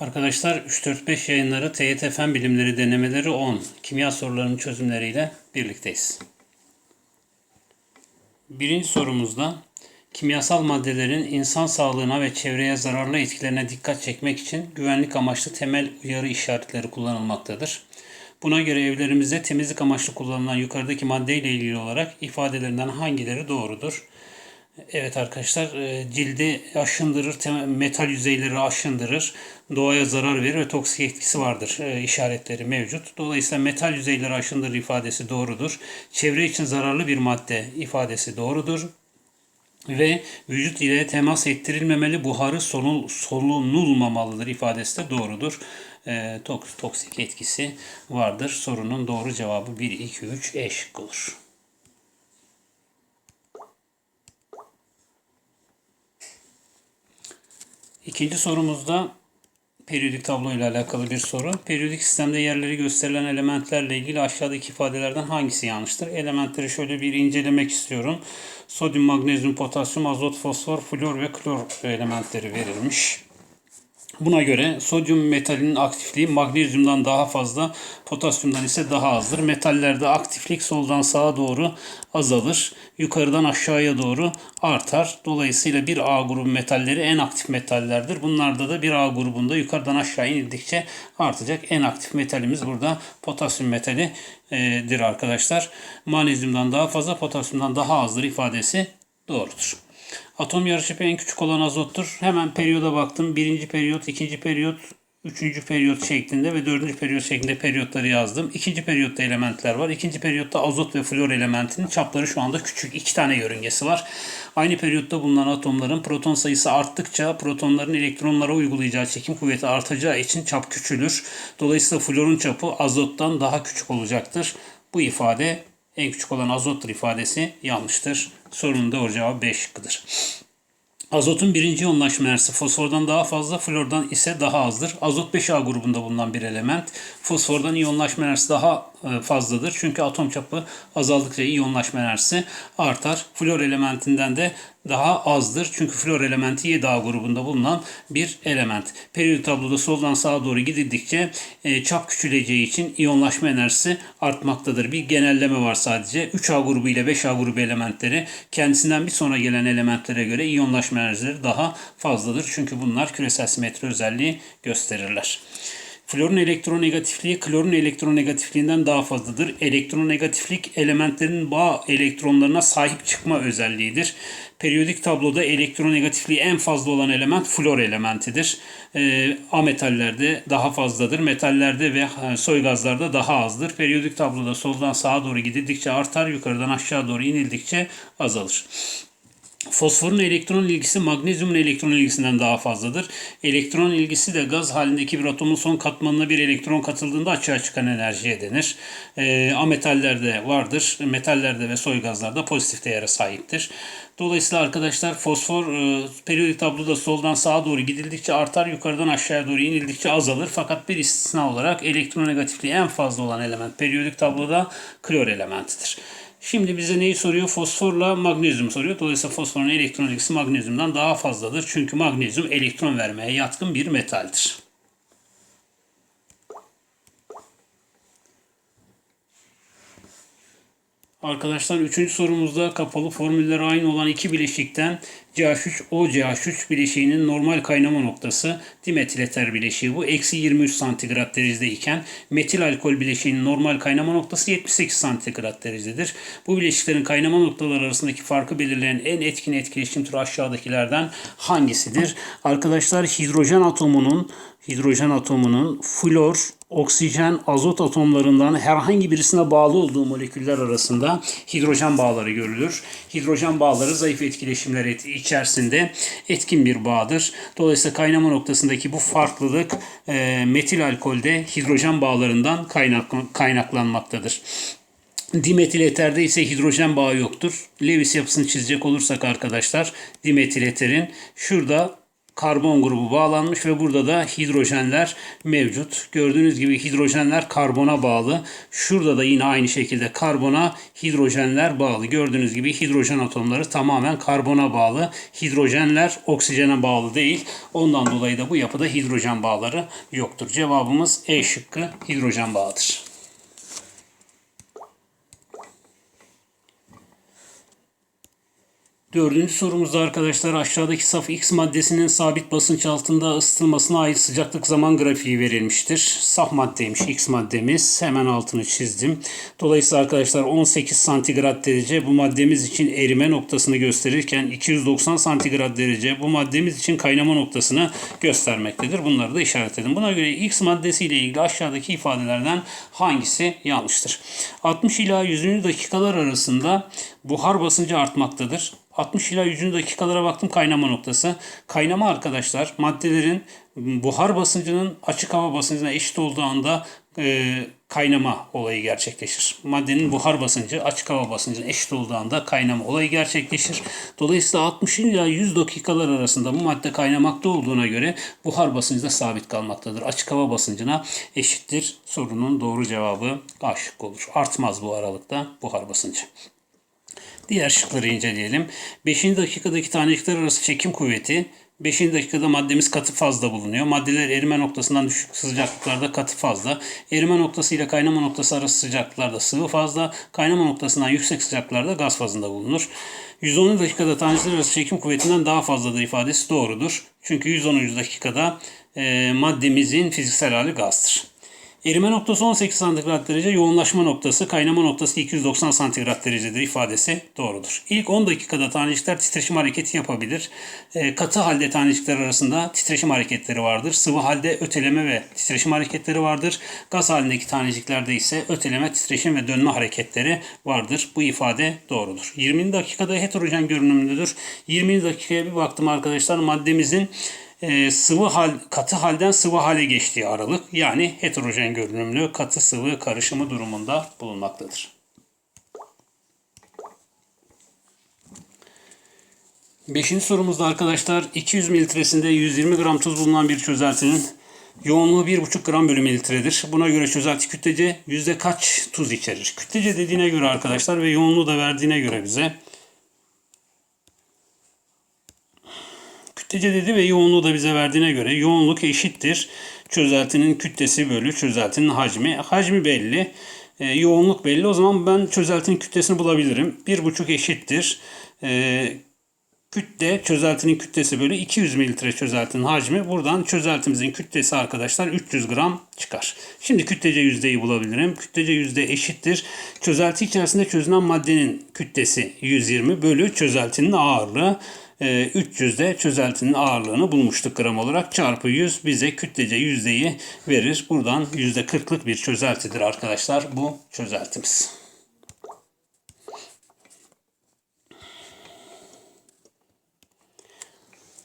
Arkadaşlar 3-4-5 yayınları TYT Fen Bilimleri denemeleri 10 kimya sorularının çözümleriyle birlikteyiz. Birinci sorumuzda kimyasal maddelerin insan sağlığına ve çevreye zararlı etkilerine dikkat çekmek için güvenlik amaçlı temel uyarı işaretleri kullanılmaktadır. Buna göre evlerimizde temizlik amaçlı kullanılan yukarıdaki maddeyle ilgili olarak ifadelerinden hangileri doğrudur? Evet arkadaşlar e, cildi aşındırır, metal yüzeyleri aşındırır, doğaya zarar verir ve toksik etkisi vardır e, işaretleri mevcut. Dolayısıyla metal yüzeyleri aşındırır ifadesi doğrudur. Çevre için zararlı bir madde ifadesi doğrudur. Ve vücut ile temas ettirilmemeli, buharı solun, solunulmamalıdır ifadesi de doğrudur. E, tok- toksik etkisi vardır. Sorunun doğru cevabı 1, 2, 3 E şıkkı olur. İkinci sorumuzda periyodik tablo ile alakalı bir soru. Periyodik sistemde yerleri gösterilen elementlerle ilgili aşağıdaki ifadelerden hangisi yanlıştır? Elementleri şöyle bir incelemek istiyorum. Sodyum, magnezyum, potasyum, azot, fosfor, flor ve klor elementleri verilmiş. Buna göre sodyum metalinin aktifliği magnezyumdan daha fazla, potasyumdan ise daha azdır. Metallerde aktiflik soldan sağa doğru azalır, yukarıdan aşağıya doğru artar. Dolayısıyla bir A grubu metalleri en aktif metallerdir. Bunlarda da bir A grubunda yukarıdan aşağı inildikçe artacak. En aktif metalimiz burada potasyum metalidir arkadaşlar. Magnezyumdan daha fazla, potasyumdan daha azdır ifadesi doğrudur. Atom yarıçapı en küçük olan azottur. Hemen periyoda baktım. Birinci periyot, ikinci periyot, üçüncü periyot şeklinde ve dördüncü periyot şeklinde periyotları yazdım. İkinci periyotta elementler var. İkinci periyotta azot ve flor elementinin çapları şu anda küçük. iki tane yörüngesi var. Aynı periyotta bulunan atomların proton sayısı arttıkça protonların elektronlara uygulayacağı çekim kuvveti artacağı için çap küçülür. Dolayısıyla florun çapı azottan daha küçük olacaktır. Bu ifade en küçük olan azottur ifadesi yanlıştır. Sorunun doğru cevabı B şıkkıdır. Azotun birinci yoğunlaşma enerjisi fosfordan daha fazla, flordan ise daha azdır. Azot 5A grubunda bulunan bir element. Fosfordan iyonlaşma enerjisi daha fazladır. Çünkü atom çapı azaldıkça iyonlaşma enerjisi artar. Flor elementinden de daha azdır. Çünkü flor elementi 7A grubunda bulunan bir element. Periyodik tabloda soldan sağa doğru gidildikçe e, çap küçüleceği için iyonlaşma enerjisi artmaktadır. Bir genelleme var sadece. 3A grubu ile 5A grubu elementleri kendisinden bir sonra gelen elementlere göre iyonlaşma enerjileri daha fazladır. Çünkü bunlar küresel simetri özelliği gösterirler. Florun elektronegatifliği klorun elektronegatifliğinden daha fazladır. Elektronegatiflik elementlerin bağ elektronlarına sahip çıkma özelliğidir. Periyodik tabloda elektronegatifliği en fazla olan element flor elementidir. E, A metallerde daha fazladır. Metallerde ve e, soy gazlarda daha azdır. Periyodik tabloda soldan sağa doğru gidildikçe artar, yukarıdan aşağı doğru inildikçe azalır. Fosforun elektron ilgisi magnezyumun elektron ilgisinden daha fazladır. Elektron ilgisi de gaz halindeki bir atomun son katmanına bir elektron katıldığında açığa çıkan enerjiye denir. E, ametallerde vardır. Metallerde ve soy gazlarda pozitif değere sahiptir. Dolayısıyla arkadaşlar fosfor e, periyodik tabloda soldan sağa doğru gidildikçe artar, yukarıdan aşağıya doğru inildikçe azalır. Fakat bir istisna olarak elektronegatifliği en fazla olan element periyodik tabloda klor elementidir. Şimdi bize neyi soruyor? Fosforla magnezyum soruyor. Dolayısıyla fosforun elektron ilgisi magnezyumdan daha fazladır. Çünkü magnezyum elektron vermeye yatkın bir metaldir. Arkadaşlar üçüncü sorumuzda kapalı formülleri aynı olan iki bileşikten CH3OCH3 bileşiğinin normal kaynama noktası dimetil eter bileşiği bu. Eksi 23 santigrat derecede iken metil alkol bileşiğinin normal kaynama noktası 78 santigrat derecededir. Bu bileşiklerin kaynama noktaları arasındaki farkı belirleyen en etkin etkileşim türü aşağıdakilerden hangisidir? Arkadaşlar hidrojen atomunun hidrojen atomunun flor, oksijen, azot atomlarından herhangi birisine bağlı olduğu moleküller arasında hidrojen bağları görülür. Hidrojen bağları zayıf etkileşimler et- içerisinde etkin bir bağdır. Dolayısıyla kaynama noktasındaki bu farklılık e, metil alkolde hidrojen bağlarından kaynak, kaynaklanmaktadır. Dimetil eterde ise hidrojen bağı yoktur. Lewis yapısını çizecek olursak arkadaşlar dimetil eterin şurada karbon grubu bağlanmış ve burada da hidrojenler mevcut. Gördüğünüz gibi hidrojenler karbona bağlı. Şurada da yine aynı şekilde karbona hidrojenler bağlı. Gördüğünüz gibi hidrojen atomları tamamen karbona bağlı. Hidrojenler oksijene bağlı değil. Ondan dolayı da bu yapıda hidrojen bağları yoktur. Cevabımız E şıkkı hidrojen bağıdır. Dördüncü sorumuzda arkadaşlar aşağıdaki saf X maddesinin sabit basınç altında ısıtılmasına ait sıcaklık zaman grafiği verilmiştir. Saf maddeymiş X maddemiz. Hemen altını çizdim. Dolayısıyla arkadaşlar 18 santigrat derece bu maddemiz için erime noktasını gösterirken 290 santigrat derece bu maddemiz için kaynama noktasını göstermektedir. Bunları da işaretledim. Buna göre X maddesi ile ilgili aşağıdaki ifadelerden hangisi yanlıştır? 60 ila 100. dakikalar arasında buhar basıncı artmaktadır. 60 ila 100. dakikalara baktım kaynama noktası. Kaynama arkadaşlar maddelerin buhar basıncının açık hava basıncına eşit olduğu anda e, kaynama olayı gerçekleşir. Maddenin buhar basıncı açık hava basıncına eşit olduğu anda kaynama olayı gerçekleşir. Dolayısıyla 60 ila 100 dakikalar arasında bu madde kaynamakta olduğuna göre buhar basıncı da sabit kalmaktadır. Açık hava basıncına eşittir. Sorunun doğru cevabı A şıkkı olur. Artmaz bu aralıkta buhar basıncı. Diğer şıkları inceleyelim. 5. dakikadaki tanecikler arası çekim kuvveti 5. dakikada maddemiz katı fazla bulunuyor. Maddeler erime noktasından düşük sıcaklıklarda katı fazla. Erime noktası ile kaynama noktası arası sıcaklıklarda sıvı fazla. Kaynama noktasından yüksek sıcaklıklarda gaz fazında bulunur. 110. dakikada tanecikler arası çekim kuvvetinden daha fazladır ifadesi doğrudur. Çünkü 110. dakikada e, maddemizin fiziksel hali gazdır. Erime noktası 18 santigrat derece, yoğunlaşma noktası, kaynama noktası 290 santigrat derecedir ifadesi doğrudur. İlk 10 dakikada tanecikler titreşim hareketi yapabilir. E, katı halde tanecikler arasında titreşim hareketleri vardır. Sıvı halde öteleme ve titreşim hareketleri vardır. Gaz halindeki taneciklerde ise öteleme, titreşim ve dönme hareketleri vardır. Bu ifade doğrudur. 20 dakikada heterojen görünümlüdür. 20 dakikaya bir baktım arkadaşlar maddemizin e, sıvı hal katı halden sıvı hale geçtiği aralık yani heterojen görünümlü katı sıvı karışımı durumunda bulunmaktadır. Beşinci sorumuzda arkadaşlar 200 mililitresinde 120 gram tuz bulunan bir çözeltinin yoğunluğu 1,5 gram bölü mililitredir. Buna göre çözelti kütlece yüzde kaç tuz içerir? Kütlece dediğine göre arkadaşlar ve yoğunluğu da verdiğine göre bize Kütlece dedi ve yoğunluğu da bize verdiğine göre yoğunluk eşittir. Çözeltinin kütlesi bölü çözeltinin hacmi. Hacmi belli. E, yoğunluk belli. O zaman ben çözeltinin kütlesini bulabilirim. 1,5 eşittir. E, kütle çözeltinin kütlesi bölü 200 mililitre çözeltinin hacmi. Buradan çözeltimizin kütlesi arkadaşlar 300 gram çıkar. Şimdi kütlece yüzdeyi bulabilirim. Kütlece yüzde eşittir. Çözelti içerisinde çözünen maddenin kütlesi 120 bölü çözeltinin ağırlığı. 300'de ee, çözeltinin ağırlığını bulmuştuk gram olarak. Çarpı 100 bize kütlece yüzdeyi verir. Buradan %40'lık bir çözeltidir arkadaşlar bu çözeltimiz.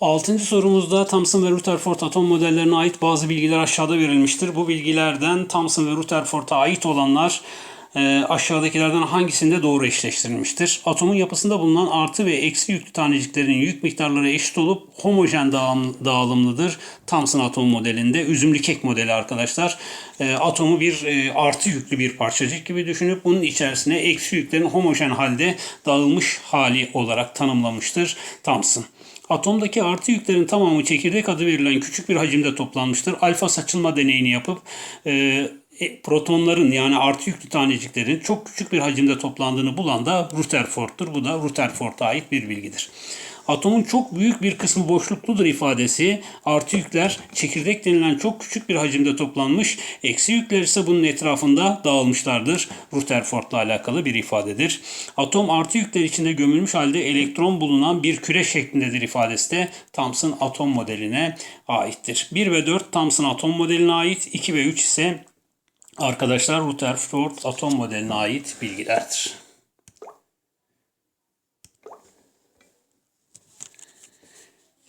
Altıncı sorumuzda Thomson ve Rutherford atom modellerine ait bazı bilgiler aşağıda verilmiştir. Bu bilgilerden Thomson ve Rutherford'a ait olanlar aşağıdakilerden hangisinde doğru eşleştirilmiştir? Atomun yapısında bulunan artı ve eksi yüklü taneciklerin yük miktarları eşit olup homojen dağılımlıdır. Thomson atom modelinde üzümlü kek modeli arkadaşlar. E, atomu bir e, artı yüklü bir parçacık gibi düşünüp bunun içerisine eksi yüklerin homojen halde dağılmış hali olarak tanımlamıştır Thomson. Atomdaki artı yüklerin tamamı çekirdek adı verilen küçük bir hacimde toplanmıştır. Alfa saçılma deneyini yapıp e, protonların yani artı yüklü taneciklerin çok küçük bir hacimde toplandığını bulan da Rutherford'tur. Bu da Rutherford'a ait bir bilgidir. Atomun çok büyük bir kısmı boşlukludur ifadesi artı yükler çekirdek denilen çok küçük bir hacimde toplanmış, eksi yükler ise bunun etrafında dağılmışlardır. Rutherford'la alakalı bir ifadedir. Atom artı yükler içinde gömülmüş halde elektron bulunan bir küre şeklindedir ifadesi de Thomson atom modeline aittir. 1 ve 4 Thomson atom modeline ait, 2 ve 3 ise Arkadaşlar Rutherford atom modeline ait bilgilerdir.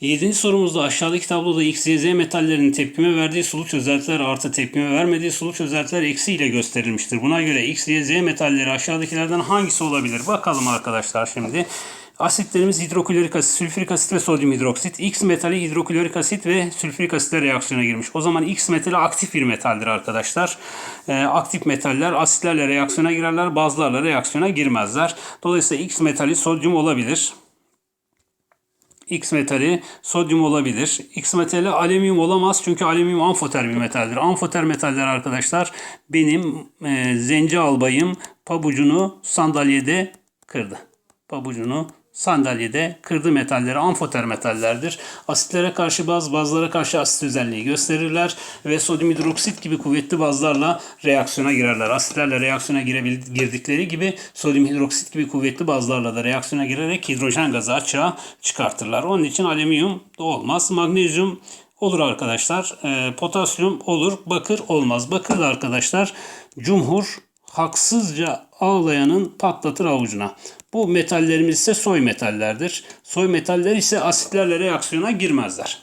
Yedinci sorumuzda aşağıdaki tabloda X, Y, Z metallerinin tepkime verdiği sulu çözeltiler artı tepkime vermediği sulu çözeltiler eksi ile gösterilmiştir. Buna göre X, Y, Z metalleri aşağıdakilerden hangisi olabilir? Bakalım arkadaşlar şimdi. Asitlerimiz hidroklorik asit, sülfürik asit ve sodyum hidroksit. X metali hidroklorik asit ve sülfürik asitle reaksiyona girmiş. O zaman X metali aktif bir metaldir arkadaşlar. Ee, aktif metaller asitlerle reaksiyona girerler, bazılarla reaksiyona girmezler. Dolayısıyla X metali sodyum olabilir. X metali sodyum olabilir. X metali alüminyum olamaz çünkü alüminyum amfoter bir metaldir. Amfoter metaller arkadaşlar benim e, zenci albayım pabucunu sandalyede kırdı. Pabucunu sandalyede kırdı metalleri amfoter metallerdir. Asitlere karşı baz, bazlara karşı asit özelliği gösterirler ve sodyum hidroksit gibi kuvvetli bazlarla reaksiyona girerler. Asitlerle reaksiyona girdikleri gibi sodyum hidroksit gibi kuvvetli bazlarla da reaksiyona girerek hidrojen gazı açığa çıkartırlar. Onun için alüminyum da olmaz. Magnezyum olur arkadaşlar. Ee, potasyum olur. Bakır olmaz. Bakır da arkadaşlar cumhur haksızca ağlayanın patlatır avucuna. Bu metallerimiz ise soy metallerdir. Soy metaller ise asitlerle reaksiyona girmezler.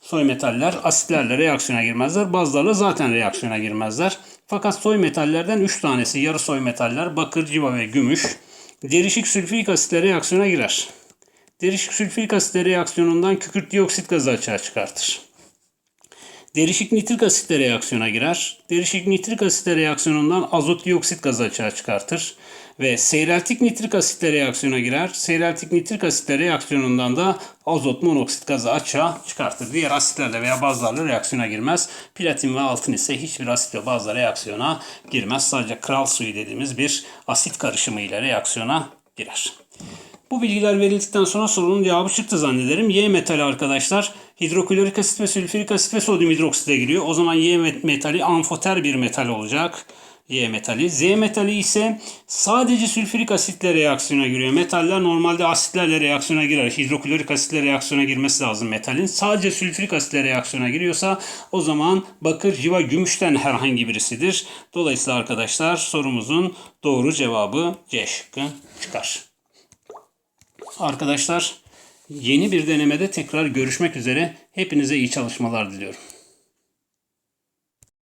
Soy metaller asitlerle reaksiyona girmezler. Bazılarla zaten reaksiyona girmezler. Fakat soy metallerden 3 tanesi yarı soy metaller bakır, civa ve gümüş. Derişik sülfürik asitle reaksiyona girer. Derişik sülfürik asitle reaksiyonundan kükürt dioksit gazı açığa çıkartır. Derişik nitrik asitle reaksiyona girer. Derişik nitrik asitle reaksiyonundan azot dioksit gazı açığa çıkartır. Ve seyreltik nitrik asitle reaksiyona girer. Seyreltik nitrik asitle reaksiyonundan da azot monoksit gazı açığa çıkartır. Diğer asitlerle veya bazlarla reaksiyona girmez. Platin ve altın ise hiçbir asit ve bazla reaksiyona girmez. Sadece kral suyu dediğimiz bir asit karışımı ile reaksiyona girer. Bu bilgiler verildikten sonra sorunun cevabı çıktı zannederim. Y metali arkadaşlar hidroklorik asit ve sülfürik asit ve sodyum hidroksite giriyor. O zaman Y met- metali amfoter bir metal olacak. Y metali. Z metali ise sadece sülfürik asitle reaksiyona giriyor. Metaller normalde asitlerle reaksiyona girer. Hidroklorik asitle reaksiyona girmesi lazım metalin. Sadece sülfürik asitle reaksiyona giriyorsa o zaman bakır, civa, gümüşten herhangi birisidir. Dolayısıyla arkadaşlar sorumuzun doğru cevabı C şıkkı çıkar. Arkadaşlar yeni bir denemede tekrar görüşmek üzere. Hepinize iyi çalışmalar diliyorum.